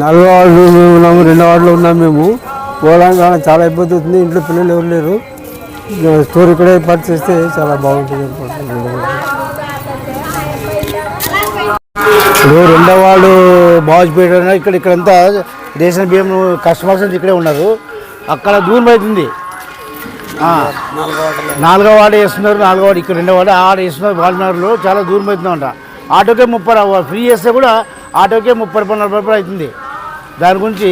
నాలుగో వార్డు మేము ఉన్నాము రెండో వార్డులో ఉన్నాం మేము. పోవడానికి కానీ చాలా ఇబ్బంది అవుతుంది ఇంట్లో పిల్లలు ఎవరు లేరు. స్టోర్ ఇక్కడే ఏర్పాటు చేస్తే చాలా బాగుంటుంది రెండో వాళ్ళు ఇప్పుడు రెండో బాజ్పేట ఇక్కడ ఇక్కడంతా రేషన్ బియ్యం కస్టమర్స్ ఇక్కడే ఉన్నారు. అక్కడ దూరం అవుతుంది నాలుగో వాడు వేస్తున్నారు నాలుగో వాడు ఇక్కడ రెండో వాడు ఆడ వేస్తున్నారు వాల్నగర్లో చాలా దూరం అవుతుందంట ఆటోకే ముప్పై ఫ్రీ చేస్తే కూడా ఆటోకే ముప్పై రూపాయలు నలభై రూపాయలు అవుతుంది. దాని గురించి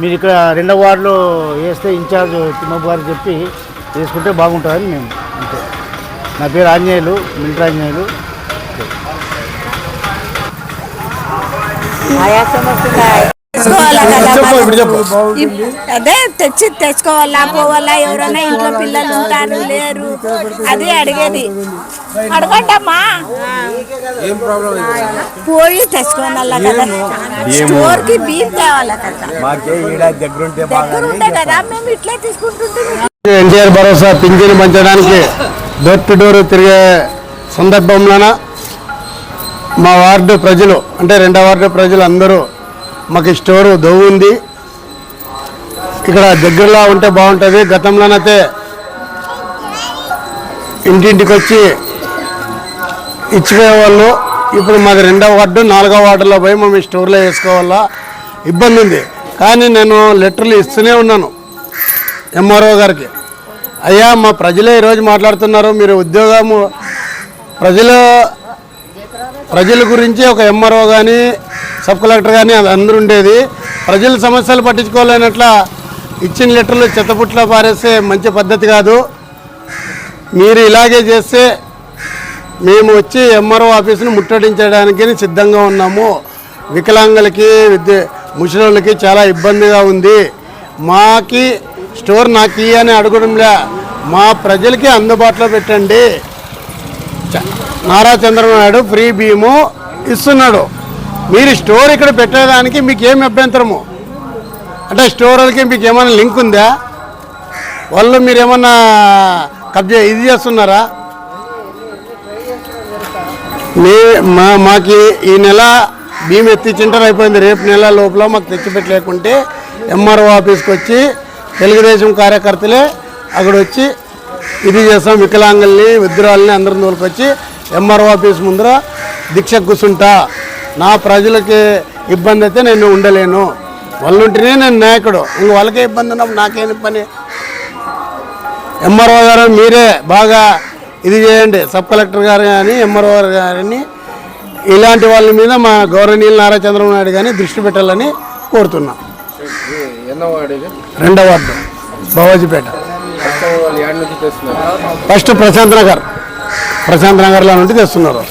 మీరు ఇక్కడ రెండవ వార్డులో వేస్తే ఇన్ఛార్జ్ తిమ్మప్ప గారు చెప్పి వేసుకుంటే బాగుంటుందని మేము అంతే. నా పేరు ఆంజనేయులు మిలిటరీ ఆంజనేయులు. ఆయా సమస్య తెచ్చుకోవాలా కదా అదే తెచ్చి తెచ్చుకోవాలా పోవాలా ఎవరైనా ఇంట్లో పిల్లలు ఉంటారు లేరు. అదే అడిగేది. అడగండమ్మా పోయి తెచ్చుకోవాలా కదా. స్టోర్కి బియ్యం తేవాలా కదా. దగ్గర ఉంటే కదా మేము ఇట్లే తీసుకుంటుంటే ఎన్టీఆర్ భరోసా పింఛను పంచడానికి డోర్ టు డోర్ తిరిగే సందర్భంలోన మా వార్డు ప్రజలు అంటే రెండో వార్డు ప్రజలు అందరూ మాకు స్టోర్ స్టోరు దొవ్వు ఉంది. ఇక్కడ దగ్గరలో ఉంటే బాగుంటుంది. గతంలోనైతే ఇంటింటికి వచ్చి ఇచ్చుకునేవాళ్ళు. ఇప్పుడు మాది రెండవ వార్డు నాలుగో వార్డులో పోయి మేము స్టోర్లో వేసుకోవాలా? ఇబ్బంది ఉంది. కానీ నేను లెటర్లు ఇస్తూనే ఉన్నాను ఎంఆర్ఓ గారికి. అయ్యా మా ప్రజలే ఈరోజు మాట్లాడుతున్నారు. మీరు ఉద్యోగము ప్రజలు ప్రజల గురించి ఒక ఎంఆర్ఓ కానీ సబ్ కలెక్టర్ కానీ అది అందరూ ఉండేది. ప్రజల సమస్యలు పట్టించుకోలేనట్ల ఇచ్చిన లెటర్లు చెత్తపుట్లో పారేస్తే మంచి పద్ధతి కాదు. మీరు ఇలాగే చేస్తే మేము వచ్చి ఎంఆర్ఓ ఆఫీసును ముట్టడించడానికి సిద్ధంగా ఉన్నాము. వికలాంగులకి విద్య ముసలిళ్ళకి చాలా ఇబ్బందిగా ఉంది. మాకి స్టోర్ నాకు అని అడగడంలే. మా ప్రజలకి అందుబాటులో పెట్టండి. చ- నారా చంద్రబాబు నాయుడు ఫ్రీ బీము ఇస్తున్నాడు. మీరు స్టోర్ ఇక్కడ పెట్టేదానికి మీకు ఏమి అభ్యంతరము? అంటే స్టోర్లకి మీకు ఏమైనా లింక్ ఉందా? వాళ్ళు మీరు ఏమన్నా కబ్జా ఇది చేస్తున్నారా? మీ మా మాకి ఈ నెల బియ్యం ఎత్తిచ్చింటారు అయిపోయింది. రేపు నెల లోపల మాకు తెచ్చిపెట్టలేకుంటే ఎంఆర్ఓ ఆఫీస్కి వచ్చి తెలుగుదేశం కార్యకర్తలే అక్కడ వచ్చి ఇది చేస్తాం. వికలాంగుల్ని విద్రోహాలని అందరిని తోలుకొచ్చి ఎంఆర్ఓ ఆఫీస్ ముందర దీక్ష కూర్చుంటా. నా ప్రజలకి ఇబ్బంది అయితే నేను ఉండలేను. వాళ్ళు ఉంటేనే నేను నాయకుడు. ఇంక వాళ్ళకే ఇబ్బంది ఉన్నప్పుడు నాకేం పని? ఎంఆర్ఓ గారు మీరే బాగా ఇది చేయండి. సబ్ కలెక్టర్ గారు కానీ ఎంఆర్ఓ గారిని ఇలాంటి వాళ్ళ మీద మా గౌరవనీయులు నారా చంద్రబాబు నాయుడు కానీ దృష్టి పెట్టాలని కోరుతున్నాం. ఎన్నో వాడు ఇది? రెండో వార్డు బావాజీపేట ఫస్ట్ ప్రశాంత్ నగర్. ప్రశాంత్ నగర్లో నుండి తెస్తున్నారు.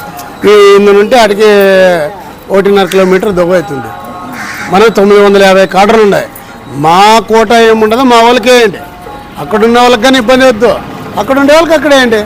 ఈ ఇందు నుండి అడిగి ఒకటిన్నర కిలోమీటర్ దొంగ అవుతుంది. మనకు తొమ్మిది వందల యాభై కార్డులు ఉన్నాయి. మా కోట ఏముండదో మా వాళ్ళకి వేయండి అక్కడ ఉన్న వాళ్ళకి కానీ ఇబ్బంది వద్దు అక్కడ ఉండే వాళ్ళకి అక్కడ వేయండి